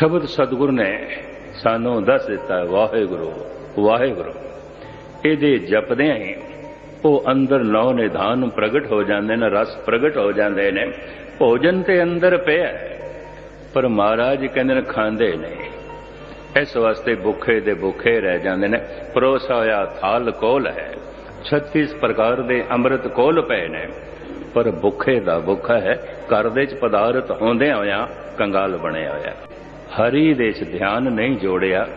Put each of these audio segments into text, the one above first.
ਸ਼ਬਦ ਸਤਿਗੁਰ ਨੇ ਸਾਨੂੰ ਦੱਸ ਦਿੱਤਾ ਵਾਹਿਗੁਰੂ ਵਾਹਿਗੁਰੂ। ਇਹਦੇ ਜਪਦਿਆਂ ਹੀ ਉਹ ਅੰਦਰ ਨੌ ਨਿਧਾਨ ਪ੍ਰਗਟ ਹੋ ਜਾਂਦੇ ਨੇ, ਰਸ ਪ੍ਰਗਟ ਹੋ ਜਾਂਦੇ ਨੇ। ਭੋਜਨ ਤੇ ਅੰਦਰ ਪਿਆ ਪਰ ਮਹਾਰਾਜ ਕਹਿੰਦੇ ਨੇ, ਖਾਂਦੇ ਨੇ ਇਸ ਵਾਸਤੇ ਭੁੱਖੇ ਦੇ ਭੁੱਖੇ ਰਹਿ ਜਾਂਦੇ ਨੇ। ਪਰੋਸਾ ਹੋਇਆ ਥਾਲ ਕੋਲ ਹੈ। 36 ਪ੍ਰਕਾਰ ਦੇ ਅੰਮ੍ਰਿਤ ਕੋਲ ਪਏ ਨੇ। ਪਰ ਭੁੱਖੇ ਦਾ ਭੁੱਖਾ ਹੈ। ਘਰ ਦੇ ਚ ਪਦਾਰਥ ਹੁੰਦਿਆਂ ਹੋਇਆ ਕੰਗਾਲ ਬਣਿਆ ਹੋਇਆ। ਹਰੀ ਦੇ ਚ ਧਿਆਨ ਨਹੀਂ ਜੋੜਿਆ,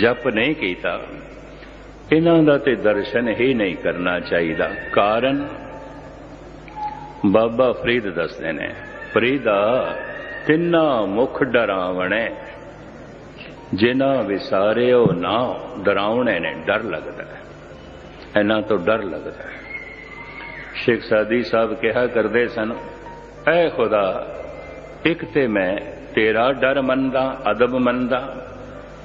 ਜਪ ਨਹੀਂ ਕੀਤਾ। ਇਹਨਾਂ ਦਾ ਤੇ ਦਰਸ਼ਨ ਹੀ ਨਹੀਂ ਕਰਨਾ ਚਾਹੀਦਾ। ਕਾਰਨ? ਬਾਬਾ ਫਰੀਦ ਦੱਸਦੇ ਨੇ, ਫਰੀਦਾ, ਤਿੰਨਾ ਮੁਖ ਡਰਾਵਣੇ। ਜਿਨ੍ਹਾਂ ਵਿਸਾਰਿਓ ਨਾ ਡਰਾਉਣੇ ਨੇ, ਡਰ ਲੱਗਦਾ ਹੈ। ਇਹਨਾਂ ਤੋਂ ਡਰ ਲੱਗਦਾ ਹੈ। ਸ਼ੇਖ ਸਾਦੀ ਸਾਹਿਬ ਕਿਹਾ ਕਰਦੇ ਸਨ, ਐ ਖੁਦਾ, ਇੱਕ ਤੇ ਮੈਂ ਤੇਰਾ ਡਰ ਮੰਨਦਾ, ਅਦਬ ਮੰਨਦਾ।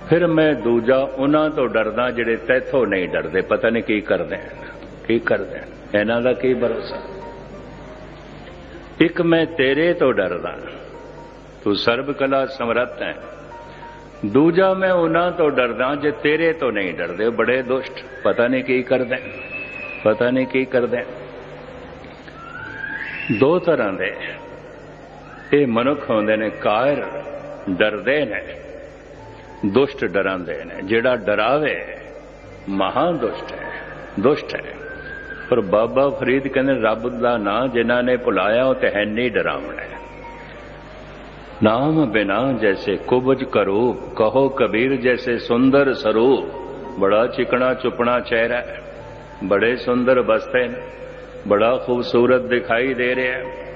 ਫਿਰ ਮੈਂ ਦੂਜਾ ਉਹਨਾਂ ਤੋਂ ਡਰਦਾ ਜਿਹੜੇ ਤੈਥੋਂ ਨਹੀਂ ਡਰਦੇ। ਪਤਾ ਨਹੀਂ ਕੀ ਕਰਦੇ ਕੀ ਕਰਦੇ ਇਹਨਾਂ ਦਾ ਕੀ ਭਰੋਸਾ? ਇੱਕ ਮੈਂ ਤੇਰੇ ਤੋਂ ਡਰਦਾ। ਤੂੰ ਸਰਬ ਕਲਾ ਸਮਰੱਥ ਹੈ। ਦੂਜਾ ਮੈਂ ਉਹਨਾਂ ਤੋਂ ਡਰਦਾ ਜੇ ਤੇਰੇ ਤੋਂ ਨਹੀਂ ਡਰਦੇ। ਬੜੇ ਦੁਸ਼ਟ। ਪਤਾ ਨਹੀਂ ਕੀ ਕਰਦੇ ਪਤਾ ਨਹੀਂ ਕੀ ਕਰਦੇ ਦੋ ਤਰ੍ਹਾਂ ਦੇ। ਇਹ ਮਨੁੱਖ ਹੁੰਦੇ ਨੇ ਕਾਇਰ, ਡਰਦੇ ਨੇ, ਦੁਸ਼ਟ ਡਰਾਉਂਦੇ ਨੇ। ਜਿਹੜਾ ਡਰਾਵੇ ਮਹਾ ਦੁਸ਼ਟ ਹੈ ਦੁਸ਼ਟ ਹੈ। ਪਰ ਬਾਬਾ ਫਰੀਦ ਕਹਿੰਦੇ, ਰੱਬ ਦਾ ਨਾਂ ਜਿਨ੍ਹਾਂ ਨੇ ਭੁਲਾਇਆ, ਉਹ ਤੇ ਹੈ ਨਹੀਂ ਡਰਾਵਣਾ ਨਾਮ ਬਿਨਾ ਜੈਸੇ ਕੁਬਜ ਕਰੋ, ਕਹੋ ਕਬੀਰ ਜੈਸੇ ਸੁੰਦਰ ਸਰੂਪ ਬੜਾ ਚਿਕਣਾ ਚੁਪਣਾ ਚਿਹਰਾ ਬੜੇ ਸੁੰਦਰ ਬਸਤੇ ਨੇ, ਬੜਾ ਖੂਬਸੂਰਤ ਦਿਖਾਈ ਦੇ ਰਿਹਾ ਹੈ।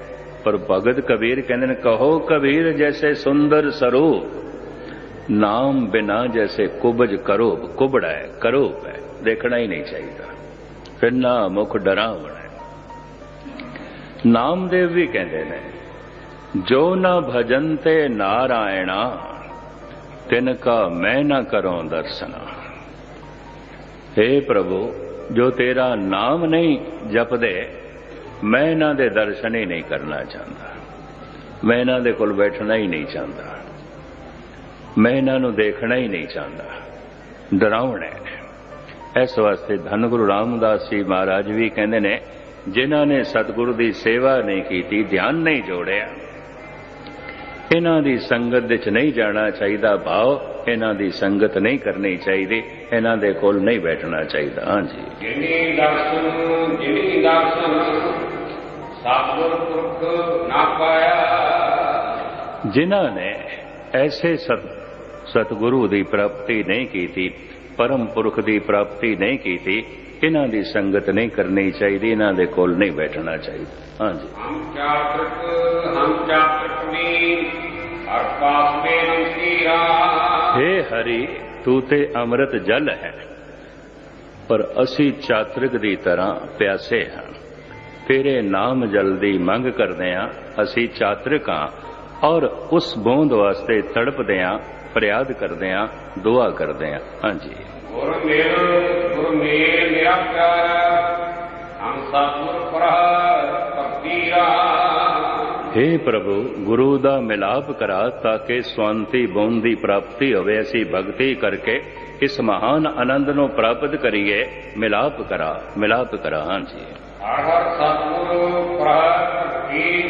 ਪਰ ਭਗਤ ਕਬੀਰ ਕਹਿੰਦੇ ਨੇ, ਕਹੋ ਕਬੀਰ ਜੈਸੇ ਸੁੰਦਰ ਸਰੂਪ, ਨਾਮ ਬਿਨਾ ਜੈਸੇ ਕੁਬਜ ਕਰੋ ਕੁਬੜਾ ਹੈ ਕਰੂਪ ਹੈ, ਦੇਖਣਾ ਹੀ ਨਹੀਂ ਚਾਹੀਦਾ। ਫਿਰ ਨਾ ਮੁਖ ਡਰਾਵਣਾ ਨਾਮਦੇਵ ਵੀ ਕਹਿੰਦੇ ਨੇ, ਜੋ ਨਾ ਭਜਨ ਤੇ ਨਾਰਾਇਣਾ, ਤਿਨ ਕਾ ਮੈਂ ਨਾ ਕਰਉ ਦਰਸ਼ਨਾ। हे ਪ੍ਰਭੂ, ਜੋ ਤੇਰਾ ਨਾਮ ਨਹੀਂ ਜਪਦੇ ਮੈਂ ਇਹਨਾਂ ਦੇ ਦਰਸ਼ਨ ਹੀ ਨਹੀਂ ਕਰਨਾ ਚਾਹੁੰਦਾ। ਮੈਂ ਇਹਨਾਂ ਦੇ ਕੋਲ ਬੈਠਣਾ ਹੀ ਨਹੀਂ ਚਾਹੁੰਦਾ। ਮੈਂ ਇਹਨਾਂ ਨੂੰ ਦੇਖਣਾ ਹੀ ਨਹੀਂ ਚਾਹੁੰਦਾ। ਡਰਾਉਣਾ ਹੈ। ਇਸ ਵਾਸਤੇ ਧੰਨ ਗੁਰੂ ਰਾਮਦਾਸ ਜੀ ਮਹਾਰਾਜ ਵੀ ਕਹਿੰਦੇ ਨੇ, ਜਿਨ੍ਹਾਂ ਨੇ ਸਤਿਗੁਰੂ ਦੀ ਸੇਵਾ ਨਹੀਂ ਕੀਤੀ, ਧਿਆਨ ਨਹੀਂ ਜੋੜਿਆ, ਇਹਨਾਂ ਦੀ ਸੰਗਤ ਵਿੱਚ ਨਹੀਂ ਜਾਣਾ ਚਾਹੀਦਾ ਭਾਵ ਇਹਨਾਂ ਦੀ ਸੰਗਤ ਨਹੀਂ ਕਰਨੀ ਚਾਹੀਦੀ, ਇਹਨਾਂ ਦੇ ਕੋਲ ਨਹੀਂ ਬੈਠਣਾ ਚਾਹੀਦਾ। ਹਾਂਜੀ। ਜਿਨੀ ਦਰਸ਼ਨ ਜਿਨੀ ਦਰਸ਼ਨ ਸਤਿਗੁਰ ਪੁਰਖ ਨਾ ਪਾਇਆ। ਜਿਨ੍ਹਾਂ ਨੇ ਐਸੇ ਸਤ ਸਤਿਗੁਰੂ ਦੀ ਪ੍ਰਾਪਤੀ ਨਹੀਂ ਕੀਤੀ ਪਰਮ ਪੁਰਖ ਦੀ ਪ੍ਰਾਪਤੀ ਨਹੀਂ ਕੀਤੀ ਇਹਨਾਂ ਦੀ ਸੰਗਤ ਨਹੀਂ ਕਰਨੀ ਚਾਹੀਦੀ ਇਹਨਾਂ ਦੇ ਕੋਲ ਨਹੀਂ ਬੈਠਣਾ ਚਾਹੀਦਾ। ਹਾਂਜੀ। ਹਮ ਚਾਤ੍ਰਿਕ ਹਮ ਚਾਤ੍ਰਿਕ ਵੀ ਹਰ ਪਾਸ ਮੇ ਨਮਸੀਰਾ ਹੇ ਹਰੀ ਤੂੰ ਤੇ ਅੰਮ੍ਰਿਤ ਜਲ ਹੈ ਪਰ ਅਸੀਂ ਚਾਤ੍ਰਿਕ ਦੀ ਤਰ੍ਹਾਂ ਪਿਆਸੇ ਹਾਂ। ਤੇਰੇ ਨਾਮ ਜਲਦੀ ਮੰਗ ਕਰਦੇ ਹਾਂ ਅਸੀਂ ਚਾਤ੍ਰਿਕ ਹਾਂ ਔਰ ਉਸ ਬੋਂਦ ਵਾਸਤੇ ਤੜਪਦੇ ਹਾਂ ਫਰਿਆਦ ਕਰਦੇ ਹਾਂ ਦੁਆ ਕਰਦੇ ਹਾਂ ਹਾਂਜੀ। ਗੁਰ ਮੇਲ ਗੁਰ ਮੇਲ ਮੇਰਾ ਹਮ ਸਤਿਗੁਰ ਪ੍ਰਹ ਭਗਤੀਰਾ हे ਪ੍ਰਭੂ ਗੁਰੂ ਦਾ ਮਿਲਾਪ ਕਰਾ ਤਾਂ ਕਿ ਸਵੰਤੀ ਬੂੰਦ ਦੀ ਪ੍ਰਾਪਤੀ ਹੋਵੇ ਅਸੀਂ ਭਗਤੀ ਕਰਕੇ ਇਸ ਮਹਾਨ ਆਨੰਦ ਨੂੰ ਪ੍ਰਾਪਤ ਕਰੀਏ। ਮਿਲਾਪ ਕਰਾ ਮਿਲਾਪ ਕਰਾ ਹਾਂਜੀ। ਹਰ ਹਰ ਸਤਿਗੁਰ ਪ੍ਰਹ ਭਗਤੀ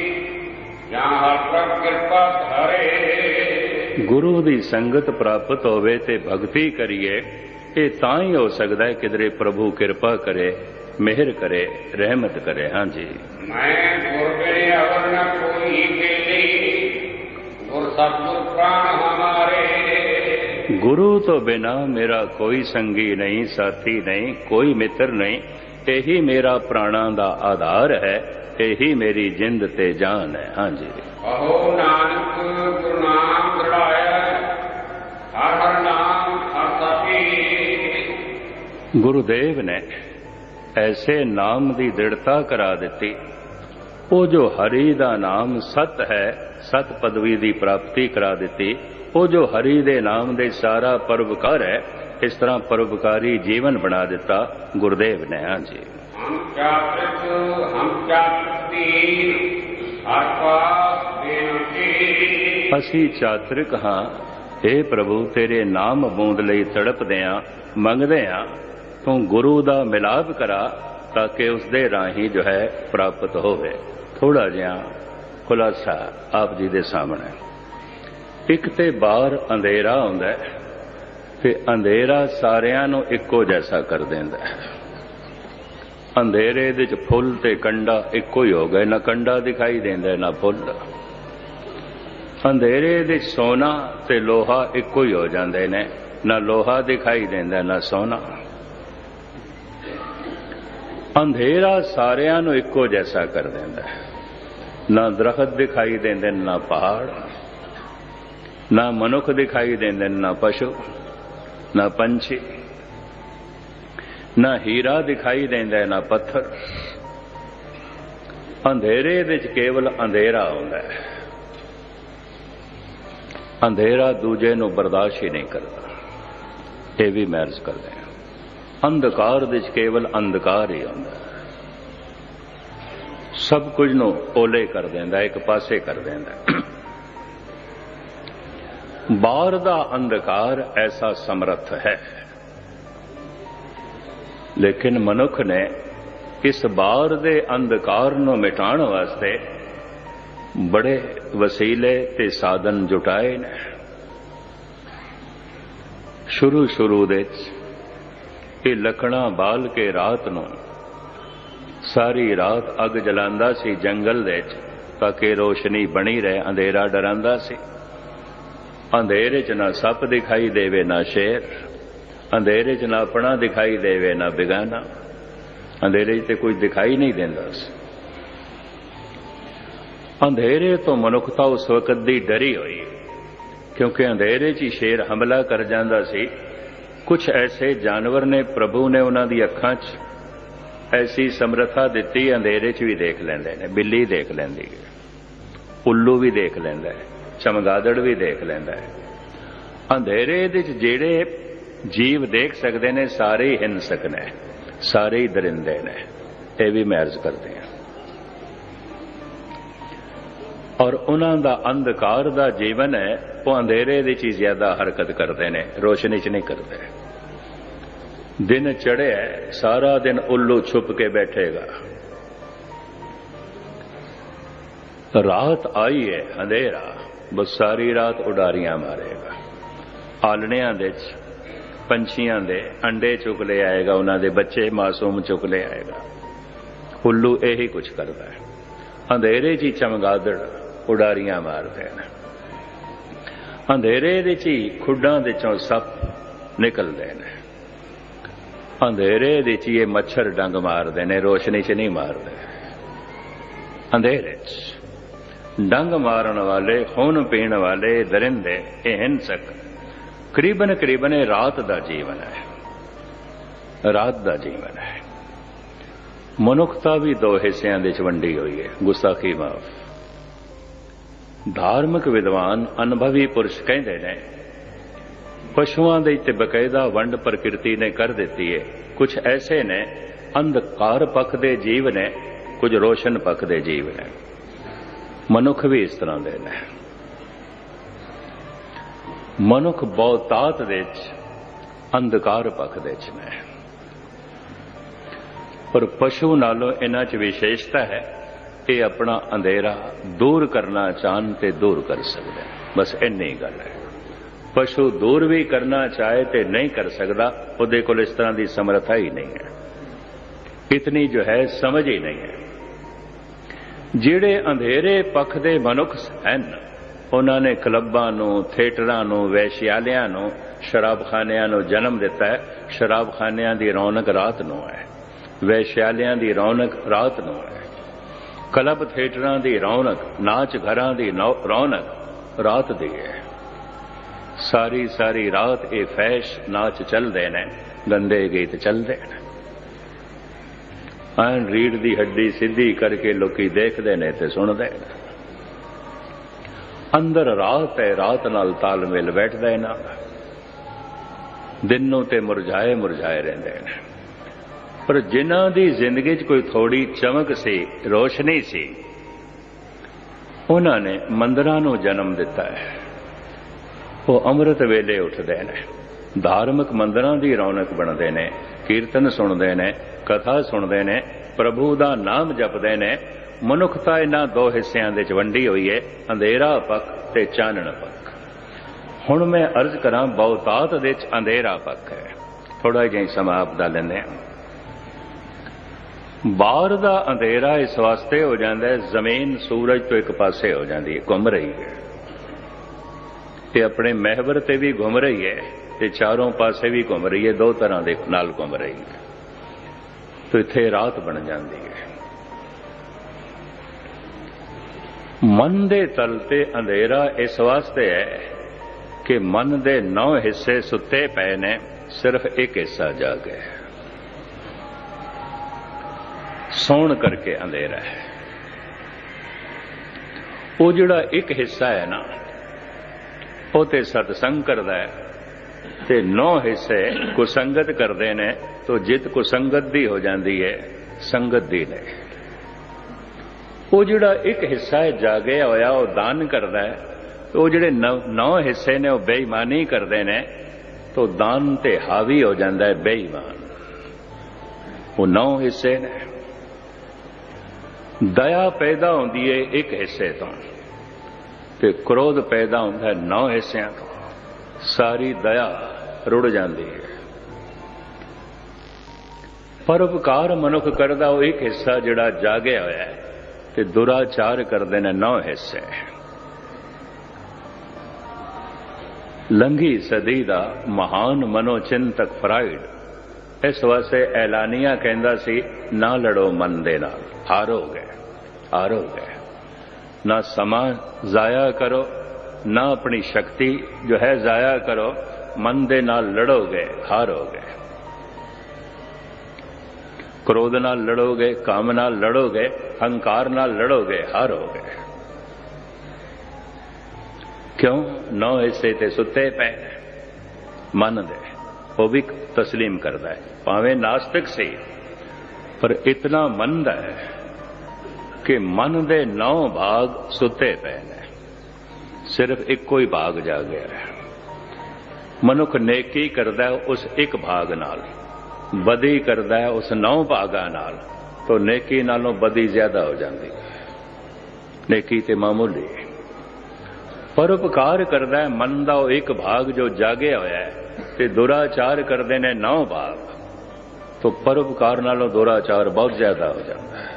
ਜਾਂ ਹਰ ਪ੍ਰਭ ਕਿਰਪਾ ਧਰੇ। ਗੁਰੂ ਦੀ ਸੰਗਤ ਪ੍ਰਾਪਤ ਹੋਵੇ ਤੇ ਭਗਤੀ ਕਰੀਏ ਇਹ ਤਾਂ ਹੀ ਹੋ ਸਕਦਾ ਹੈ ਕਿਦਰੇ ਪ੍ਰਭੂ ਕਿਰਪਾ ਕਰੇ ਮਿਹਰ ਕਰੇ ਰਹਿਮਤ ਕਰੇ ਹਾਂਜੀ। ਮੈਂ ਗੁਰ ਬਿਨੇ ਅਵਰ ਨ ਕੋਈ ਬੇਲੀ ਗੁਰ ਤੋਂ ਬਿਨਾ ਮੇਰਾ ਕੋਈ ਸੰਗੀ ਨਹੀਂ ਸਾਥੀ ਨਹੀਂ ਕੋਈ ਮਿੱਤਰ ਨਹੀਂ। ਇਹੀ ਮੇਰਾ ਪ੍ਰਾਣਾਂ ਦਾ ਆਧਾਰ ਹੈ ਇਹੀ ਮੇਰੀ ਜਿੰਦ ਤੇ ਜਾਨ ਹੈ। ਹਾਂਜੀ। ਕਹੋ ਨਾਨਕ ਗੁਰੂ ਨਾਮ ਹਰ ਹਰ ਨਾਮ ਹਰ ਗੁਰੂਦੇਵ ਨੇ ਐਸੇ ਨਾਮ ਦੀ ਦ੍ਰਿੜਤਾ ਕਰਾ ਦਿੱਤੀ ਉਹ ਜੋ ਹਰੀ ਦਾ ਨਾਮ ਸਤ ਹੈ ਸਤ ਪਦਵੀ ਦੀ ਪ੍ਰਾਪਤੀ ਕਰਾ ਦਿੱਤੀ। ਉਹ ਜੋ ਹਰੀ ਦੇ ਨਾਮ ਦੇ ਸਾਰਾ ਪਰਵਕਾਰ ਹੈ ਇਸ ਤਰ੍ਹਾਂ ਪਰਵਕਾਰੀ ਜੀਵਨ ਬਣਾ ਦਿੱਤਾ ਗੁਰਦੇਵ ਨੇ ਹਾਂਜੀ ਹਮ ਚਾਤ੍ਰਿਕ ਹਮ ਚਾਤ੍ਰਿਕੀ ਹਰ ਪਾਸ ਬੇਨਤੀ ਅਸੀਂ ਚਾਤ੍ਰਿਕ ਹਾਂ। हे ਪ੍ਰਭੂ ਤੇਰੇ ਨਾਮ ਬੂੰਦ ਲਈ ਤੜਪਦੇ ਆ ਮੰਗਦੇ ਆ ਤੂੰ ਗੁਰੂ ਦਾ ਮਿਲਾਪ ਕਰਾ ਤਾਂ ਕਿ ਉਸ ਦੇ ਰਾਹੀਂ ਜੋ ਹੈ ਪ੍ਰਾਪਤ ਹੋਵੇ। ਥੋੜਾ ਜਿਹਾ ਖੁਲਾਸਾ ਆਪ ਜੀ ਦੇ ਸਾਹਮਣੇ। ਇੱਕ ਤੇ ਬਾਹਰ ਅੰਧੇਰਾ ਹੁੰਦਾ ਤੇ ਅੰਧੇਰਾ ਸਾਰਿਆਂ ਨੂੰ ਇੱਕੋ ਜੈਸਾ ਕਰ ਦਿੰਦਾ ਅੰਧੇਰੇ ਦੇ ਚ ਫੁੱਲ ਤੇ ਕੰਡਾ ਇੱਕੋ ਹੀ ਹੋ ਗਏ, ਨਾ ਕੰਡਾ ਦਿਖਾਈ ਦਿੰਦਾ, ਨਾ ਫੁੱਲ। ਅੰਧੇਰੇ ਦੇ ਸੋਨਾ ਤੇ ਲੋਹਾ ਇੱਕੋ ਹੀ ਹੋ ਜਾਂਦੇ ਨੇ, ਨਾ ਲੋਹਾ ਦਿਖਾਈ ਦਿੰਦਾ, ਨਾ ਸੋਨਾ। ਅੰਧੇਰਾ ਸਾਰਿਆਂ ਨੂੰ ਇੱਕੋ ਜੈਸਾ ਕਰ ਦਿੰਦਾ ਹੈ। ਨਾ ਦਰਖਤ ਦਿਖਾਈ ਦਿੰਦੇ ਨੇ, ਨਾ ਪਹਾੜ ਨਾ ਮਨੁੱਖ ਦਿਖਾਈ ਦਿੰਦੇ ਨੇ, ਨਾ ਪਸ਼ੂ ਨਾ ਪੰਛੀ ਨਾ ਹੀਰਾ ਦਿਖਾਈ ਦਿੰਦਾ ਨਾ ਪੱਥਰ। ਅੰਧੇਰੇ ਵਿੱਚ ਕੇਵਲ ਅੰਧੇਰਾ ਆਉਂਦਾ ਹੈ। ਅੰਧੇਰਾ ਦੂਜੇ ਨੂੰ ਬਰਦਾਸ਼ਤ ਹੀ ਨਹੀਂ ਕਰਦਾ। ਇਹ ਵੀ ਮਹਿਰਜ ਕਰਦੇ ਹਾਂ ਅੰਧਕਾਰ ਵਿੱਚ ਕੇਵਲ ਅੰਧਕਾਰ ਹੀ ਹੁੰਦਾ। ਸਭ ਕੁਝ ਨੂੰ ਓਲੇ ਕਰ ਦਿੰਦਾ, ਇੱਕ ਪਾਸੇ ਕਰ ਦਿੰਦਾ। ਬਾਹਰ ਦਾ ਅੰਧਕਾਰ ਐਸਾ ਸਮਰੱਥ ਹੈ। ਲੇਕਿਨ ਮਨੁੱਖ ਨੇ ਇਸ ਬਾਹਰ ਦੇ ਅੰਧਕਾਰ ਨੂੰ ਮਿਟਾਉਣ ਵਾਸਤੇ ਬੜੇ ਵਸੀਲੇ ਤੇ ਸਾਧਨ ਜੁਟਾਏ ਨੇ। ਸ਼ੁਰੂ ਸ਼ੁਰੂ ਦੇ ਇਹ ਲਕੜਾਂ ਬਾਲ ਕੇ ਰਾਤ ਨੂੰ। ਸਾਰੀ ਰਾਤ ਅੱਗ ਜਲਾਉਂਦਾ ਸੀ ਜੰਗਲ ਦੇ ਵਿੱਚ ਤਾਂ ਕਿ ਰੋਸ਼ਨੀ ਬਣੀ ਰਹੇ, ਅੰਧੇਰਾ ਡਰਾਂਦਾ ਸੀ। ਅੰਧੇਰੇ 'ਚ ਨਾ ਸੱਪ ਦਿਖਾਈ ਦੇਵੇ, ਨਾ ਸ਼ੇਰ। ਅੰਧੇਰੇ 'ਚ ਨਾ ਆਪਣਾ ਦਿਖਾਈ ਦੇਵੇ, ਨਾ ਬਿਗਾਨਾ। ਅੰਧੇਰੇ 'ਚ ਤੇ ਕੁਝ ਦਿਖਾਈ ਨਹੀਂ ਦਿੰਦਾ ਸੀ। ਅੰਧੇਰੇ ਤੋਂ ਮਨੁੱਖਤਾ ਉਸ ਵਕਤ ਦੀ ਡਰੀ ਹੋਈ, ਕਿਉਂਕਿ ਅੰਧੇਰੇ 'ਚ ਹੀ ਸ਼ੇਰ ਹਮਲਾ ਕਰ ਜਾਂਦਾ ਸੀ। ਕੁਝ ਐਸੇ ਜਾਨਵਰ ਨੇ ਪ੍ਰਭੂ ਨੇ ਉਹਨਾਂ ਦੀ ਅੱਖਾਂ 'ਚ ਐਸੀ ਸਮਰੱਥਾ ਦਿੱਤੀ, ਅੰਧੇਰੇ 'ਚ ਵੀ ਦੇਖ ਲੈਂਦੇ ਨੇ, ਬਿੱਲੀ ਦੇਖ ਲੈਂਦੀ ਹੈ, ਉੱਲੂ ਵੀ ਦੇਖ ਲੈਂਦਾ ਹੈ, ਚਮਗਾਦੜ ਵੀ ਦੇਖ ਲੈਂਦਾ ਹੈ। ਅੰਧੇਰੇ ਦੇ 'ਚ ਜਿਹੜੇ ਜੀਵ ਦੇਖ ਸਕਦੇ ਨੇ, ਸਾਰੇ ਹੀ ਹਿੰਸਕ ਨੇ, ਸਾਰੇ ਹੀ ਦਰਿੰਦੇ ਨੇ, ਇਹ ਵੀ ਮੈਂ ਅਰਜ਼ ਕਰਦੇ ਹਾਂ। ਔਰ ਉਹਨਾਂ ਦਾ ਅੰਧਕਾਰ ਦਾ ਜੀਵਨ ਹੈ, ਉਹ ਅੰਧੇਰੇ ਦੇ 'ਚ ਹੀ ਜ਼ਿਆਦਾ ਹਰਕਤ ਕਰਦੇ ਨੇ, ਰੋਸ਼ਨੀ 'ਚ ਨਹੀਂ ਕਰਦੇ। ਦਿਨ ਚੜਿਆ ਸਾਰਾ ਦਿਨ ਉੱਲੂ ਛੁਪ ਕੇ ਬੈਠੇਗਾ। ਰਾਤ ਆਈ ਹੈ, ਅੰਧੇਰਾ, ਬਸ ਸਾਰੀ ਰਾਤ ਉਡਾਰੀਆਂ ਮਾਰੇਗਾ। ਆਲਣਿਆਂ ਦੇ ਚ, ਪੰਛੀਆਂ ਦੇ ਅੰਡੇ ਚੁੱਕ ਲੈ ਆਏਗਾ, ਉਹਨਾਂ ਦੇ ਬੱਚੇ ਮਾਸੂਮ ਚੁੱਕ ਲੈ ਆਏਗਾ। ਉੱਲੂ ਇਹੀ ਕੁਝ ਕਰਦਾ ਹੈ। ਅੰਧੇਰੇ 'ਚ ਹੀ ਚਮਗਾਦੜ ਉਡਾਰੀਆਂ ਮਾਰਦੇ ਨੇ ਅੰਧੇਰੇ ਦੇ 'ਚ ਹੀ ਖੁੱਡਾਂ ਦੇ ਚੋਂ ਸੱਪ ਨਿਕਲਦੇ ਨੇ ਅੰਧੇਰੇ ਦੇ 'ਚ ਹੀ ਇਹ ਮੱਛਰ ਡੰਗ ਮਾਰਦੇ ਨੇ ਰੋਸ਼ਨੀ 'ਚ ਨਹੀਂ ਮਾਰਦੇ ਅੰਧੇਰੇ 'ਚ ਡੰਗ ਮਾਰਨ ਵਾਲੇ, ਖੂਨ ਪੀਣ ਵਾਲੇ ਦਰਿੰਦੇ ਇਹ ਹਿੰਸਕ, ਕਰੀਬਨ ਕਰੀਬਨ ਇਹ ਰਾਤ ਦਾ ਜੀਵਨ ਹੈ। ਰਾਤ ਦਾ ਜੀਵਨ ਹੈ। ਮਨੁੱਖਤਾ ਵੀ ਦੋ ਹਿੱਸਿਆਂ ਦੇ ਚ ਵੰਡੀ ਹੋਈ ਹੈ। ਗੁਸਤਾਖੀ ਮਾਫ। ਧਾਰਮਿਕ ਵਿਦਵਾਨ ਅਨੁਭਵੀ ਪੁਰਸ਼ ਕਹਿੰਦੇ ਨੇ, ਪਸ਼ੂਆਂ ਦੇ ਤੇ ਬਕਾਇਦਾ ਵੰਡ ਪ੍ਰਕਿਰਤੀ ਨੇ ਕਰ ਦਿੱਤੀ ਹੈ ਕੁਝ ਐਸੇ ਨੇ, ਅੰਧਕਾਰ ਪੱਖ ਦੇ ਜੀਵ ਨੇ, ਕੁਝ ਰੋਸ਼ਨ ਪੱਖ ਦੇ ਜੀਵ ਨੇ। ਮਨੁੱਖ ਵੀ ਇਸ ਤਰ੍ਹਾਂ ਦੇ ਨੇ। ਮਨੁੱਖ ਬਹੁਤਾਤ ਦੇ ਵਿੱਚ, ਅੰਧਕਾਰ ਪੱਖ ਦੇ ਚ ਨੇ। ਪਰ ਪਸ਼ੂ ਨਾਲੋਂ ਇਹਨਾਂ 'ਚ ਵਿਸ਼ੇਸ਼ਤਾ ਹੈ ਇਹ ਆਪਣਾ ਅੰਧੇਰਾ ਦੂਰ ਕਰਨਾ ਚਾਹਨ ਤੇ ਦੂਰ ਕਰ ਸਕਦਾ ਬਸ ਇੰਨੀ ਗੱਲ ਹੈ। ਪਸ਼ੂ ਦੂਰ ਵੀ ਕਰਨਾ ਚਾਹੇ ਤੇ ਨਹੀਂ ਕਰ ਸਕਦਾ, ਉਹਦੇ ਕੋਲ ਇਸ ਤਰ੍ਹਾਂ ਦੀ ਸਮਰੱਥਾ ਹੀ ਨਹੀਂ ਹੈ। ਇਤਨੀ ਜੋ ਹੈ, ਸਮਝ ਹੀ ਨਹੀਂ ਹੈ। ਜਿਹੜੇ ਅੰਧੇਰੇ ਪੱਖ ਦੇ ਮਨੁੱਖ ਹਨ, ਉਹਨਾਂ ਨੇ ਕਲੱਬਾਂ ਨੂੰ, ਥੀਏਟਰਾਂ ਨੂੰ, ਵੈਸ਼ਿਆਲਿਆਂ ਨੂੰ, ਸ਼ਰਾਬਖਾਨਿਆਂ ਨੂੰ ਜਨਮ ਦਿੱਤਾ ਹੈ। ਸ਼ਰਾਬਖਾਨਿਆਂ ਦੀ ਰੌਣਕ ਰਾਤ ਨੂੰ ਹੈ। ਵੈਸ਼ਿਆਲਿਆਂ ਦੀ ਰੌਣਕ ਰਾਤ ਨੂੰ ਹੈ। ਕਲੱਬ ਥੀਏਟਰਾਂ ਦੀ ਰੌਣਕ, ਨਾਚ ਘਰਾਂ ਦੀ ਰੌਣਕ, ਰਾਤ ਦੀ ਹੈ। ਸਾਰੀ ਸਾਰੀ ਰਾਤ ਇਹ ਫੈਸ਼ ਨਾਚ ਚੱਲਦੇ ਨੇ, ਗੰਦੇ ਗੀਤ ਚੱਲਦੇ ਨੇ। ਐਨ ਰੀੜ ਦੀ ਹੱਡੀ ਸਿੱਧੀ ਕਰਕੇ ਲੋਕੀ ਦੇਖਦੇ ਨੇ ਤੇ ਸੁਣਦੇ ਨੇ। ਅੰਦਰ ਰਾਤ ਹੈ, ਰਾਤ ਨਾਲ ਤਾਲਮੇਲ ਬੈਠਦਾ ਹੈ ਨਾ ਦਿਨ ਨੂੰ ਤੇ ਮੁਰਝਾਏ ਮੁਰਝਾਏ ਰਹਿੰਦੇ ਨੇ। ਪਰ ਜਿਨ੍ਹਾਂ ਦੀ ਜ਼ਿੰਦਗੀ 'ਚ ਕੋਈ ਥੋੜੀ ਚਮਕ ਸੀ, ਰੋਸ਼ਨੀ ਸੀ, ਉਹਨਾਂ ਨੇ ਮੰਦਰਾਂ ਨੂੰ ਜਨਮ ਦਿੱਤਾ ਹੈ। ਉਹ ਅੰਮ੍ਰਿਤ ਵੇਲੇ ਉੱਠਦੇ ਨੇ। ਧਾਰਮਿਕ ਮੰਦਰਾਂ ਦੀ ਰੌਣਕ ਬਣਦੇ ਨੇ, ਕੀਰਤਨ ਸੁਣਦੇ ਨੇ, ਕਥਾ ਸੁਣਦੇ ਨੇ, ਪ੍ਰਭੂ ਦਾ ਨਾਮ ਜਪਦੇ ਨੇ। ਮਨੁੱਖਤਾ ਇਹਨਾਂ ਦੋ ਹਿੱਸਿਆਂ ਦੇ ਚ ਵੰਡੀ ਹੋਈ ਹੈ ਅੰਧੇਰਾ ਪੱਖ ਤੇ ਚਾਨਣ ਪੱਖ। ਹੁਣ ਮੈਂ ਅਰਜ਼ ਕਰਾਂ, ਬਹੁਤਾਤ ਦੇ ਚ ਅੰਧੇਰਾ ਪੱਖ ਹੈ। ਥੋੜਾ ਜਿਹਾ ਹੀ ਸਮਾਂ ਆਪ ਦਾ ਲੈਂਦੇ ਹਾਂ। ਬਾਹਰ ਦਾ ਅੰਧੇਰਾ ਇਸ ਵਾਸਤੇ ਹੋ ਜਾਂਦਾ ਹੈ, ਜ਼ਮੀਨ ਸੂਰਜ ਤੋਂ ਇੱਕ ਪਾਸੇ ਹੋ ਜਾਂਦੀ ਹੈ, ਘੁੰਮ ਰਹੀ ਹੈ। ਤੇ ਆਪਣੇ ਮਹਿਵਰ ਤੇ ਵੀ ਘੁੰਮ ਰਹੀ ਹੈ ਤੇ ਚਾਰੋਂ ਪਾਸੇ ਵੀ ਘੁੰਮ ਰਹੀ ਹੈ, ਦੋ ਤਰ੍ਹਾਂ ਦੇ ਨਾਲ ਘੁੰਮ ਰਹੀ ਹੈ। ਤੇ ਇੱਥੇ ਰਾਤ ਬਣ ਜਾਂਦੀ ਹੈ। ਮਨ ਦੇ ਤਲ ਤੇ ਅੰਧੇਰਾ ਇਸ ਵਾਸਤੇ ਹੈ ਕਿ ਮਨ ਦੇ ਨੌ ਹਿੱਸੇ ਸੁੱਤੇ ਪਏ ਨੇ, ਸਿਰਫ ਇੱਕ ਹਿੱਸਾ ਜਾਗੇ ਸੌਣ ਕਰਕੇ ਅੰਧੇਰਾ ਹੈ। ਉਹ ਜਿਹੜਾ ਇੱਕ ਹਿੱਸਾ ਹੈ ਨਾ, ਉਹ ਤੇ ਸਤਸੰਗ ਕਰਦਾ ਹੈ ਤੇ ਨੌ ਹਿੱਸੇ ਕੁਸੰਗਤ ਕਰਦੇ ਨੇ ਤੋ ਜਿਤ ਕੁਸੰਗਤ ਦੀ ਹੋ ਜਾਂਦੀ ਹੈ, ਸੰਗਤ ਦੀ ਨਹੀਂ। ਉਹ ਜਿਹੜਾ ਇੱਕ ਹਿੱਸਾ ਹੈ, ਜਾਗਿਆ ਹੋਇਆ, ਉਹ ਦਾਨ ਕਰਦਾ ਹੈ, ਤੇ ਉਹ ਜਿਹੜੇ ਨੌ ਹਿੱਸੇ ਨੇ, ਉਹ ਬੇਈਮਾਨੀ ਕਰਦੇ ਨੇ, ਤੋ ਦਾਨ ਤੇ ਹਾਵੀ ਹੋ ਜਾਂਦਾ ਹੈ, ਬੇਈਮਾਨ। ਉਹ ਨੌ ਹਿੱਸੇ ਨੇ। ਦਇਆ ਪੈਦਾ ਹੁੰਦੀ ਏ ਇੱਕ ਹਿੱਸੇ ਤੋਂ ਤੇ ਕ੍ਰੋਧ ਪੈਦਾ ਹੁੰਦਾ ਹੈ ਨੌ ਹਿੱਸਿਆਂ ਤੋਂ। ਸਾਰੀ ਦਇਆ ਰੁੜ ਜਾਂਦੀ ਹੈ ਪਰਉਪਕਾਰ ਮਨੁੱਖ ਕਰਦਾ ਉਹ ਇੱਕ ਹਿੱਸਾ ਜਿਹੜਾ ਜਾਗਿਆ ਹੋਇਆ ਹੈ ਤੇ ਦੁਰਾਚਾਰ ਕਰਦੇ ਨੇ ਨੌ ਹਿੱਸੇ। ਲੰਘੀ ਸਦੀ ਦਾ ਮਹਾਨ ਮਨੋਚਿੰਤਕ ਫਰਾਇਡ ਇਸ ਵਾਸਤੇ ਐਲਾਨੀਆਂ ਕਹਿੰਦਾ ਸੀ, ਨਾ ਲੜੋ ਮਨ ਦੇ ਨਾਲ। ਹਾਰੋਗੇ ਹਾਰੋਗੇ ਨਾ ਸਮਾਂ ਜ਼ਾਇਆ ਕਰੋ, ਨਾ ਆਪਣੀ ਸ਼ਕਤੀ ਜੋ ਹੈ ਜ਼ਾਇਆ ਕਰੋ, ਮਨ ਦੇ ਨਾਲ ਲੜੋਗੇ ਹਾਰੋਗੇ ਕ੍ਰੋਧ ਨਾਲ ਲੜੋਗੇ ਕਾਮ ਨਾਲ ਲੜੋਗੇ ਹੰਕਾਰ ਨਾਲ ਲੜੋਗੇ ਹਾਰੋਗੇ ਕਿਉਂ? ਨੌ ਹਿੱਸੇ ਤੇ ਸੁੱਤੇ ਪਏ ਮਨ ਦੇ। ਉਹ ਵੀ तस्लीम ਕਰਦਾ है ਭਾਵੇਂ ਨਾਸਤਿਕ ਸੀ, ਪਰ ਇਤਨਾ मंद है ਕਿ ਮਨ ਦੇ ਨੌ ਭਾਗ ਸੁੱਤੇ ਪਏ ਨੇ। ਸਿਰਫ ਇੱਕੋ ਹੀ ਭਾਗ ਜਾਗਿਆ ਹੈ। ਮਨੁੱਖ ਨੇਕੀ ਕਰਦਾ ਉਸ ਇੱਕ ਭਾਗ ਨਾਲ ਬਦੀ ਕਰਦਾ ਉਸ ਨੌ ਭਾਗਾਂ ਨਾਲ, ਤੋਂ ਨੇਕੀ ਨਾਲੋਂ ਬਦੀ ਜ਼ਿਆਦਾ ਹੋ ਜਾਂਦੀ ਹੈ। ਨੇਕੀ ਤੇ ਮਾਮੂਲੀ ਪਰਉਪਕਾਰ ਕਰਦਾ ਮਨ ਦਾ ਉਹ ਇੱਕ ਭਾਗ ਜੋ ਜਾਗਿਆ ਹੋਇਆ ਹੈ ਤੇ ਦੁਰਾਚਾਰ ਕਰਦੇ ਨੇ ਨੌ ਭਾਗ ਤੋਂ ਪਰਉਪਕਾਰ ਨਾਲੋਂ ਦੁਰਾਚਾਰ ਬਹੁਤ ਜ਼ਿਆਦਾ ਹੋ ਜਾਂਦਾ ਹੈ।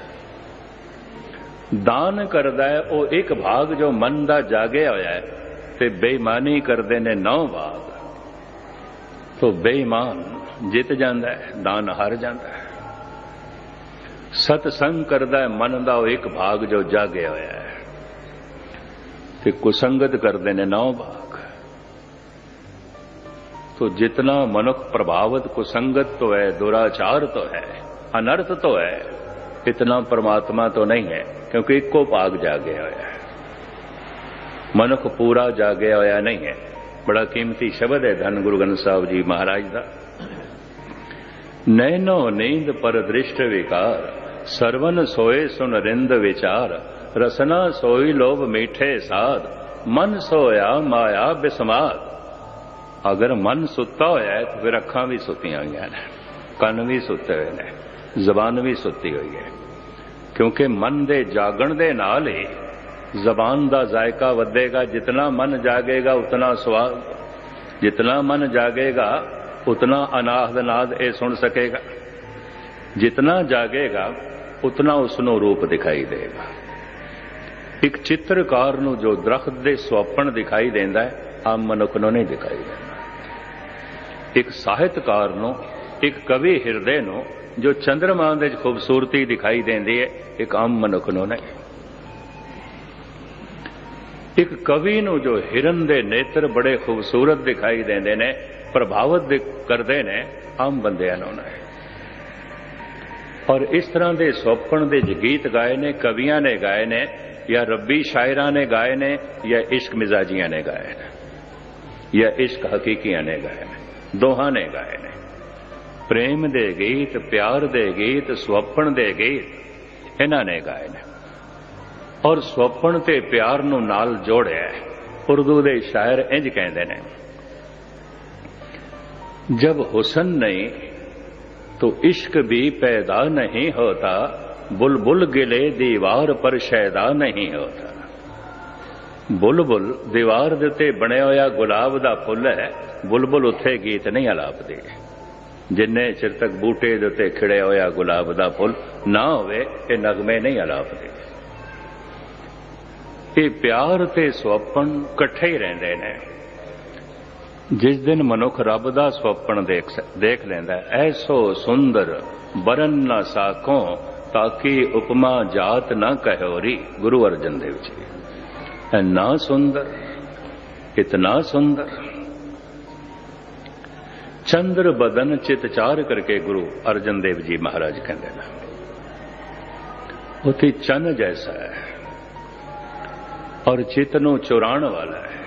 ਦਾਨ ਕਰਦਾ ਹੈ, ਉਹ ਇੱਕ ਭਾਗ ਜੋ ਮਨ ਦਾ ਜਾਗਿਆ ਹੋਇਆ ਹੈ, ਤੇ ਬੇਈਮਾਨੀ ਕਰਦੇ ਨੇ ਨੌ ਭਾਗ ਤੋਂ ਬੇਈਮਾਨ ਜਿੱਤ ਜਾਂਦਾ ਹੈ, ਦਾਨ ਹਾਰ ਜਾਂਦਾ ਹੈ। ਸਤਸੰਗ ਕਰਦਾ ਹੈ, ਮਨ ਦਾ ਉਹ ਇੱਕ ਭਾਗ ਜੋ ਜਾਗਿਆ ਹੋਇਆ ਹੈ, ਤੇ ਕੁਸੰਗਤ ਕਰਦੇ ਨੇ ਨੌ ਭਾਗ तो जितना मनुख प्रभावित कुसंगत तो है दुराचार तो है अनर्थ तो है इतना परमात्मा तो नहीं है क्योंकि इको भाग जागे होया है मनुख पूरा जागे होया नहीं है बड़ा कीमती शब्द है धन गुरु ग्रंथ साहब जी महाराज का नैनो नींद पर दृष्ट विकार ਸਰਵਨ ਸੋਏ ਸੁਨ ਰਿੰਦ ਵਿਚਾਰ ਰਸਨਾ ਸੋਈ ਲੋਭ ਮੀਠੇ ਸਾਧ ਮਨ ਸੋਇਆ ਮਾਇਆ ਬਿਸਮਾਦ ਅਗਰ ਮਨ ਸੁੱਤਾ ਹੋਇਆ ਹੈ, ਤਾਂ ਫਿਰ ਅੱਖਾਂ ਵੀ ਸੁੱਤੀਆਂ ਹੋਈਆਂ ਨੇ, ਕੰਨ ਵੀ ਸੁੱਤੇ ਹੋਏ ਨੇ, ਜ਼ਬਾਨ ਵੀ ਸੁੱਤੀ ਹੋਈ ਹੈ। ਕਿਉਂਕਿ ਮਨ ਦੇ ਜਾਗਣ ਦੇ ਨਾਲ ਹੀ ਜ਼ਬਾਨ ਦਾ ਜ਼ਾਇਕਾ ਵਧੇਗਾ, ਜਿਤਨਾ ਮਨ ਜਾਗੇਗਾ, ਉਤਨਾ ਸਵਾਦ, ਜਿਤਨਾ ਮਨ ਜਾਗੇਗਾ, ਉਤਨਾ ਅਨਾਹਦ ਨਾਦ ਇਹ ਸੁਣ ਸਕੇਗਾ। ਜਿਤਨਾ ਜਾਗੇਗਾ, ਉਤਨਾ ਉਸ ਨੂੰ ਰੂਪ ਦਿਖਾਈ ਦੇਗਾ। ਇੱਕ ਚਿੱਤਰਕਾਰ ਨੂੰ ਜੋ ਦਰਖਤ ਦੇ ਸੁਪਨ ਦਿਖਾਈ ਦਿੰਦਾ ਹੈ, ਆਮ ਮਨੁੱਖ ਨੂੰ ਨਹੀਂ ਦਿਖਾਈ ਦਿੰਦਾ। ਇੱਕ ਸਾਹਿਤਕਾਰ ਨੂੰ, ਇੱਕ ਕਵੀ ਹਿਰਦੇ ਨੂੰ, ਜੋ ਚੰਦਰਮਾ ਦੇ ਖੂਬਸੂਰਤੀ ਦਿਖਾਈ ਦਿੰਦੀ ਹੈ, ਇੱਕ ਆਮ ਮਨੁੱਖ ਨੂੰ ਨਹੀਂ। ਇੱਕ ਕਵੀ ਨੂੰ ਜੋ ਹਿਰਨ ਦੇ ਨੇਤਰ ਬੜੇ ਖੂਬਸੂਰਤ ਦਿਖਾਈ ਦਿੰਦੇ ਨੇ, ਪ੍ਰਭਾਵਿਤ ਕਰਦੇ ਨੇ, ਆਮ ਬੰਦਿਆਂ ਨੂੰ ਨਹੀਂ। ਔਰ ਇਸ ਤਰ੍ਹਾਂ ਦੇ ਸੁਪਨ ਦੇ ਗੀਤ ਗਾਏ ਨੇ, ਕਵੀਆਂ ਨੇ ਗਾਏ ਨੇ, ਜਾਂ ਰੱਬੀ ਸ਼ਾਇਰਾਂ ਨੇ ਗਾਏ ਨੇ, ਜਾਂ ਇਸ਼ਕ ਮਿਜ਼ਾਜੀਆਂ ਨੇ ਗਾਏ ਨੇ, ਜਾਂ ਇਸ਼ਕ ਹਕੀਕੀਆਂ ਨੇ ਗਾਏ ਨੇ। ਦੋਹਾਂ ਨੇ ਗਾਏ ਨੇ ਪ੍ਰੇਮ ਦੇ ਗੀਤ ਪਿਆਰ ਦੇ ਗੀਤ ਸੁਪਨ ਦੇ ਗੀਤ ਇਹਨਾਂ ਨੇ ਗਾਏ ਨੇ ਔਰ ਸੁਪਨ ਤੇ ਪਿਆਰ ਨੂੰ ਨਾਲ ਜੋੜਿਆ ਉਰਦੂ ਦੇ ਸ਼ਾਇਰ ਇੰਜ ਕਹਿੰਦੇ ਨੇ जब हुसन नहीं तो इश्क भी पैदा नहीं होता बुलबुल गिले दीवार पर शैदा नहीं होता ਬੁਲਬੁਲ ਦੀਵਾਰ ਦੇ ਉੱਤੇ ਬਣਿਆ ਹੋਇਆ ਗੁਲਾਬ ਦਾ ਫੁੱਲ ਹੈ। ਬੁਲਬੁਲ ਉੱਥੇ ਗੀਤ ਨਹੀਂ ਆਲਾਪਦੀ ਜਿੰਨੇ ਚਿਰ ਤੱਕ ਬੂਟੇ ਦੇ ਉੱਤੇ ਖਿੜਿਆ ਹੋਇਆ ਗੁਲਾਬ ਦਾ ਫੁੱਲ ਨਾ ਹੋਵੇ, ਇਹ ਨਗਮੇ ਨਹੀਂ ਆਲਾਪਦੇ ਇਹ ਪਿਆਰ ਤੇ ਸੁਪਨ ਇਕੱਠੇ ਹੀ ਰਹਿੰਦੇ ਨੇ। ਜਿਸ ਦਿਨ ਮਨੁੱਖ ਰੱਬ ਦਾ ਸੁਪਨ ਦੇਖ ਦੇਖ ਲੈਂਦਾ ਐਸੋ ਸੁੰਦਰ ਬਰਨ ਨਾ ਸਾਖੋਂ ਤਾਕੀ ਉਪਮਾ ਜਾਤ ਨਾ ਕਹਿਓਰੀ ਗੁਰੂ ਅਰਜਨ ਦੇਵ ਜੀ। ਇੰਨਾ ਸੁੰਦਰ ਇਤਨਾ ਸੁੰਦਰ। ਚੰਦਰ ਬਦਨ ਚਿਤ ਚਾਰ ਕਰਕੇ ਗੁਰੂ ਅਰਜਨ ਦੇਵ ਜੀ ਮਹਾਰਾਜ ਕਹਿੰਦੇ ਨੇ, ਉਥੇ ਚੰਨ ਜੈਸਾ ਹੈ ਔਰ ਚਿਤ ਨੂੰ ਚੁਰਾਣ ਵਾਲਾ ਹੈ।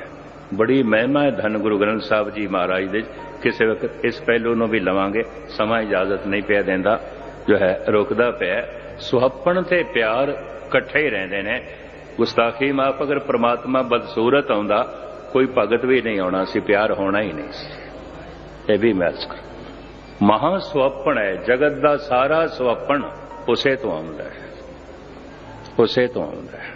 ਬੜੀ ਮਹਿਮਾ ਹੈ ਧੰਨ ਗੁਰੂ ਗ੍ਰੰਥ ਸਾਹਿਬ ਜੀ ਮਹਾਰਾਜ ਦੇ, ਕਿਸੇ ਵਕਤ ਇਸ ਪਹਿਲੂ ਨੂੰ ਵੀ ਲਵਾਂਗੇ, ਸਮਾਂ ਇਜਾਜ਼ਤ ਨਹੀਂ ਪਿਆ ਦਿੰਦਾ, ਜੋ ਹੈ ਰੁਕਦਾ ਪਿਆ ਸੁਹੱਪਣ ਤੇ ਪਿਆਰ ਇਕੱਠੇ ਹੀ ਰਹਿੰਦੇ ਨੇ ਗੁਸਤਾਖੀ ਮਾਫ ਅਗਰ ਪ੍ਰਮਾਤਮਾ ਬਦਸੂਰਤ ਆਉਂਦਾ, ਕੋਈ ਭਗਤ ਵੀ ਨਹੀਂ ਆਉਣਾ ਸੀ ਪਿਆਰ ਹੋਣਾ ਹੀ ਨਹੀਂ ਸੀ। ਇਹ ਵੀ ਮੈਚ ਕਰ ਮਹਾ ਸੁਹੱਪਣ ਹੈ, ਜਗਤ ਦਾ ਸਾਰਾ ਸੁਹੱਪਣ ਉਸੇ ਤੋਂ ਆਉਂਦਾ ਹੈ। ਉਸੇ ਤੋਂ ਆਉਂਦਾ ਹੈ।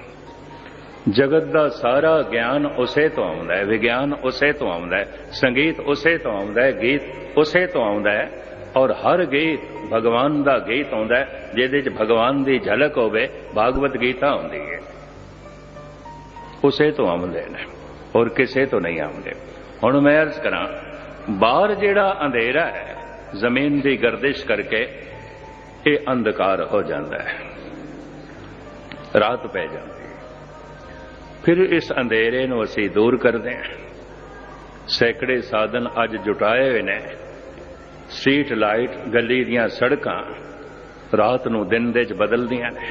ਜਗਤ ਦਾ ਸਾਰਾ ਗਿਆਨ ਉਸੇ ਤੋਂ ਆਉਂਦਾ ਹੈ, ਵਿਗਿਆਨ ਉਸੇ ਤੋਂ ਆਉਂਦਾ ਹੈ, ਸੰਗੀਤ ਉਸੇ ਤੋਂ ਆਉਂਦਾ ਹੈ, ਗੀਤ ਉਸੇ ਤੋਂ ਆਉਂਦਾ ਹੈ ਔਰ ਹਰ ਗੀਤ ਭਗਵਾਨ ਦਾ ਗੀਤ ਆਉਂਦਾ ਹੈ, ਜਿਹਦੇ ਚ ਭਗਵਾਨ ਦੀ ਝਲਕ ਹੋਵੇ, ਭਾਗਵਤ ਗੀਤਾ ਆਉਂਦੀ ਹੈ। ਉਸੇ ਤੋਂ ਆਉਂਦੇ ਨੇ ਔਰ ਕਿਸੇ ਤੋਂ ਨਹੀਂ ਆਉਂਦੇ ਹੁਣ ਮੈਂ ਅਰਜ਼ ਕਰਾਂ, ਬਾਹਰ ਜਿਹੜਾ ਅੰਧੇਰਾ ਹੈ, ਜ਼ਮੀਨ ਦੀ ਗਰਦਿਸ਼ ਕਰਕੇ ਇਹ ਅੰਧਕਾਰ ਹੋ ਜਾਂਦਾ ਹੈ। ਰਾਤ ਪੈ ਜਾਂਦੀ ਫਿਰ ਇਸ ਅੰਧੇਰੇ ਨੂੰ ਅਸੀਂ ਦੂਰ ਕਰਦੇ ਹਾਂ। ਸੈਂਕੜੇ ਸਾਧਨ ਅੱਜ ਜੁਟਾਏ ਹੋਏ ਨੇ। ਸਟਰੀਟ ਲਾਈਟ ਗਲੀ ਦੀਆਂ ਸੜਕਾਂ ਰਾਤ ਨੂੰ ਦਿਨ ਦੇ ਚ ਬਦਲਦੀਆਂ ਨੇ।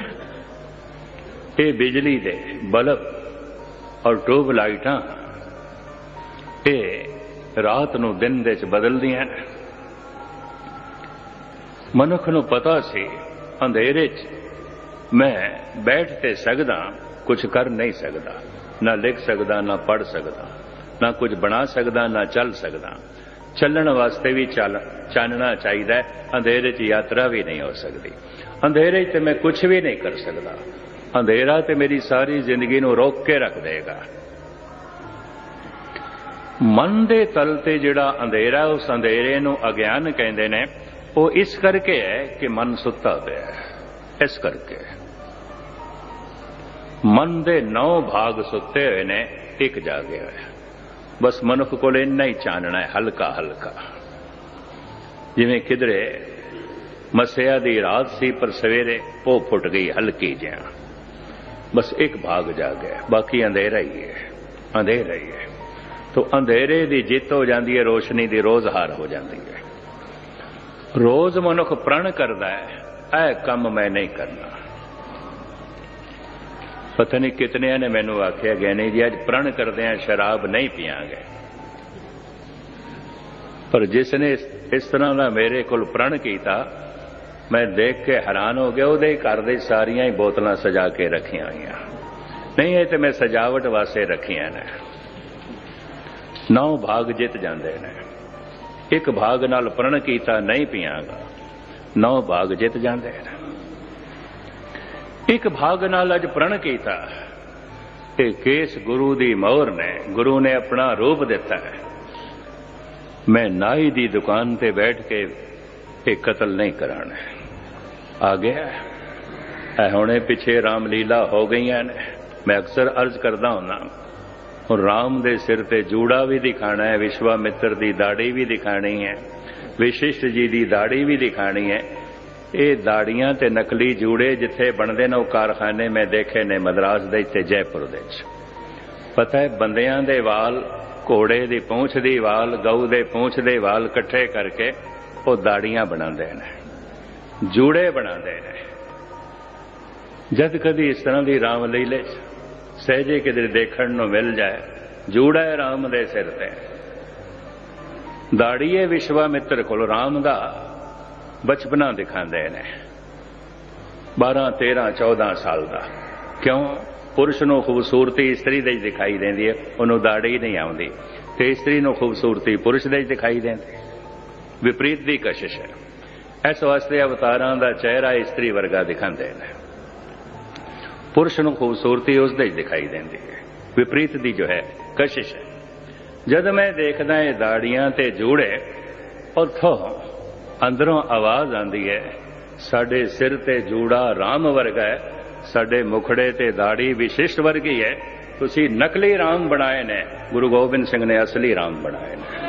ਇਹ ਬਿਜਲੀ ਦੇ ਬਲਬ ਔਰ ਟਿਊਬ ਲਾਈਟਾਂ ਇਹ ਰਾਤ ਨੂੰ ਦਿਨ ਦੇ ਚ ਬਦਲਦੀਆਂ ਨੇ ਮਨੁੱਖ ਨੂੰ ਪਤਾ ਸੀ, ਅੰਧੇਰੇ 'ਚ ਮੈਂ ਬੈਠ ਤੇ ਸਕਦਾ ਕੁਝ ਕਰ ਨਹੀਂ ਸਕਦਾ। ਨਾ ਲਿਖ ਸਕਦਾ, ਨਾ ਪੜ ਸਕਦਾ। ਨਾ ਕੁਝ ਬਣਾ ਸਕਦਾ, ਨਾ ਚੱਲ ਸਕਦਾ। ਚੱਲਣ ਵਾਸਤੇ ਵੀ ਚੱਲ, ਚਾਨਣਾ ਚਾਹੀਦਾ ਅੰਧੇਰੇ 'ਚ ਯਾਤਰਾ ਵੀ ਨਹੀਂ ਹੋ ਸਕਦੀ। ਅੰਧੇਰੇ 'ਚ ਮੈਂ ਕੁਝ ਵੀ ਨਹੀਂ ਕਰ ਸਕਦਾ। ਅੰਧੇਰਾ ਤੇ ਮੇਰੀ ਸਾਰੀ ਜ਼ਿੰਦਗੀ ਨੂੰ ਰੋਕ ਕੇ ਰੱਖ ਦੇਗਾ। ਮਨ ਦੇ ਤਲ ਤੇ ਜਿਹੜਾ ਅੰਧੇਰਾ, ਉਸ ਅੰਧੇਰੇ ਨੂੰ ਅਗਿਆਨ ਕਹਿੰਦੇ ਨੇ, ਉਹ ਇਸ ਕਰਕੇ ਹੈ ਕਿ ਮਨ ਸੁੱਤਾ ਪਿਆ ਹੈ। ਇਸ ਕਰਕੇ। ਮਨ ਦੇ ਨੌ ਭਾਗ ਸੁੱਤੇ ਹੋਏ ਨੇ, ਇੱਕ ਜਾਗਿਆ ਹੋਇਆ ਬਸ ਮਨੁੱਖ ਕੋਲ ਇੰਨਾ ਹੀ ਚਾਨਣਾ ਹੈ ਹਲਕਾ ਹਲਕਾ ਜਿਵੇਂ ਕਿਧਰੇ ਮਸਿਆ ਦੀ ਰਾਤ ਸੀ, ਪਰ ਸਵੇਰੇ ਉਹ ਫੁੱਟ ਗਈ ਹਲਕੀ ਜਿਹਾ। ਬਸ ਇੱਕ ਭਾਗ ਜਾ ਗਿਆ। ਬਾਕੀ ਅੰਧੇਰਾ ਹੀ ਹੈ। ਅੰਧੇਰਾ ਹੀ ਹੈ। ਤੋ ਅੰਧੇਰੇ ਦੀ ਜਿੱਤ ਹੋ ਜਾਂਦੀ ਹੈ, ਰੋਸ਼ਨੀ ਦੀ ਰੋਜ਼ ਹਾਰ ਹੋ ਜਾਂਦੀ ਹੈ। ਰੋਜ਼ ਮਨੁੱਖ ਪ੍ਰਣ ਕਰਦਾ ਹੈ, ਇਹ ਕੰਮ ਮੈਂ ਨਹੀਂ ਕਰਨਾ। ਪਤਾ ਨਹੀਂ ਕਿਤਨਿਆਂ ਨੇ ਮੈਨੂੰ ਆਖਿਆ ਗਿਆਨੀ ਜੀ, ਅੱਜ ਪ੍ਰਣ ਕਰਦੇ ਆ ਸ਼ਰਾਬ ਨਹੀਂ ਪੀਾਂਗੇ ਪਰ ਜਿਸ ਨੇ ਇਸ ਤਰ੍ਹਾਂ ਦਾ ਮੇਰੇ ਕੋਲ ਪ੍ਰਣ ਕੀਤਾ ਮੈਂ ਦੇਖ ਕੇ ਹੈਰਾਨ ਹੋ ਗਿਆ, ਉਹਦੇ ਘਰ ਦੇ ਸਾਰੀਆਂ ਹੀ ਬੋਤਲਾਂ ਸਜਾ ਕੇ ਰੱਖੀਆਂ ਹੋਈਆਂ। ਨਹੀਂ, ਇਹ ਤੇ ਮੈਂ ਸਜਾਵਟ ਵਾਸਤੇ ਰੱਖੀਆਂ ਨੇ। ਨੌ ਭਾਗ ਜਿੱਤ ਜਾਂਦੇ ਨੇ। ਇੱਕ ਭਾਗ ਨਾਲ ਪ੍ਰਣ ਕੀਤਾ, ਨਹੀਂ ਪੀਆਂਗਾ। ਨੌ ਭਾਗ ਜਿੱਤ ਜਾਂਦੇ ਨੇ। ਇੱਕ ਭਾਗ ਨਾਲ ਅੱਜ ਪ੍ਰਣ ਕੀਤਾ ਇਹ ਕੇਸ ਗੁਰੂ ਦੀ ਮੋਹਰ ਨੇ, ਗੁਰੂ ਨੇ ਆਪਣਾ ਰੂਪ ਦਿੱਤਾ ਹੈ। ਮੈਂ ਨਾਈ ਦੀ ਦੁਕਾਨ ਤੇ ਬੈਠ ਕੇ ਇਹ ਕਤਲ ਨਹੀਂ ਕਰਾਣਾ ਆ ਗਿਆ ਐ ਹੁਣੇ ਪਿੱਛੇ ਰਾਮਲੀਲਾ ਹੋ ਗਈਆਂ ਨੇ। ਮੈਂ ਅਕਸਰ ਅਰਜ਼ ਕਰਦਾ ਹੁੰਨਾ ਹੁਣ ਰਾਮ ਦੇ ਸਿਰ ਤੇ ਜੂੜਾ ਵੀ ਦਿਖਾਣਾ ਹੈ, ਵਿਸ਼ਵਾਮਿੱਤਰ ਦੀ ਦਾੜੀ ਵੀ ਦਿਖਾਣੀ ਹੈ, ਵਿਸ਼ਿਸ਼ਟ ਜੀ ਦੀ ਦਾੜੀ ਵੀ ਦਿਖਾਣੀ ਹੈ। ਇਹ ਦਾੜੀਆਂ ਤੇ ਨਕਲੀ ਜੂੜੇ ਜਿੱਥੇ ਬਣਦੇ ਨੇ, ਉਹ ਕਾਰਖਾਨੇ ਮੈਂ ਦੇਖੇ ਨੇ ਮਦਰਾਸ ਦੇ ਤੇ ਜੈਪੁਰ ਦੇ ਵਿੱਚ। ਪਤਾ ਹੈ, ਬੰਦਿਆਂ ਦੇ ਵਾਲ, ਘੋੜੇ ਦੀ ਪੂੰਛ ਦੀ ਵਾਲ, ਗਊ ਦੇ ਪੂੰਛ ਦੇ ਵਾਲ ਇਕੱਠੇ ਕਰਕੇ ਉਹ ਦਾੜੀਆਂ ਬਣਾਉਂਦੇ ਨੇ। ਜੂੜੇ ਬਣਾਉਂਦੇ ਨੇ। ਜਦ ਕਦੀ ਇਸ ਤਰ੍ਹਾਂ ਦੀ ਰਾਮ ਲੀਲੇ ਸਹਿਜੇ ਕਿਤੇ ਦੇਖਣ ਨੂੰ ਮਿਲ ਜਾਏ, ਜੂੜਾ ਹੈ ਰਾਮ ਦੇ ਸਿਰ ਤੇ। ਦਾੜੀਏ ਵਿਸ਼ਵਾਮਿੱਤਰ ਕੋਲ ਰਾਮ ਦਾ ਬਚਪਨਾ ਦਿਖਾਉਂਦੇ ਨੇ। 12 13 14 ਸਾਲ ਦਾ। ਕਿਉਂ? ਪੁਰਸ਼ ਨੂੰ ਖੂਬਸੂਰਤੀ ਇਸਤਰੀ ਦੇ ਦਿਖਾਈ ਦਿੰਦੀ ਹੈ, ਉਹਨੂੰ ਦਾੜੀ ਨਹੀਂ ਆਉਂਦੀ। ਤੇ ਇਸਤਰੀ ਨੂੰ ਖੂਬਸੂਰਤੀ ਪੁਰਸ਼ ਦੇ 'ਚ ਦਿਖਾਈ ਦਿੰਦੀ। ਵਿਪਰੀਤ ਦੀ ਕਸ਼ਿਸ਼ ਹੈ। ਇਸ ਵਾਸਤੇ ਅਵਤਾਰਾਂ ਦਾ ਚਿਹਰਾ ਇਸਤਰੀ ਵਰਗਾ ਦਿਖਾਉਂਦੇ ਨੇ। ਪੁਰਸ਼ ਨੂੰ ਖੂਬਸੂਰਤੀ ਉਸ ਦੇ ਦਿਖਾਈ ਦਿੰਦੀ ਹੈ। ਵਿਪਰੀਤ ਦੀ ਜੋ ਹੈ, ਕਸ਼ਿਸ਼ ਹੈ। ਜਦ ਮੈਂ ਦੇਖਦਾ ਇਹ ਦਾੜੀਆਂ ਤੇ ਜੂੜੇ, ਉੱਥੋਂ ਅੰਦਰੋਂ ਆਵਾਜ਼ ਆਉਂਦੀ ਹੈ, ਸਾਡੇ ਸਿਰ ਤੇ ਜੂੜਾ ਰਾਮ ਵਰਗਾ ਹੈ, ਸਾਡੇ ਮੁਖੜੇ ਤੇ ਦਾੜੀ ਵਿਸ਼ਿਸ਼ਟ ਵਰਗੀ ਹੈ, ਤੁਸੀਂ ਨਕਲੀ ਰਾਮ ਬਣਾਏ ਨੇ, ਗੁਰੂ ਗੋਬਿੰਦ ਸਿੰਘ ਨੇ ਅਸਲੀ ਰਾਮ ਬਣਾਏ ਨੇ।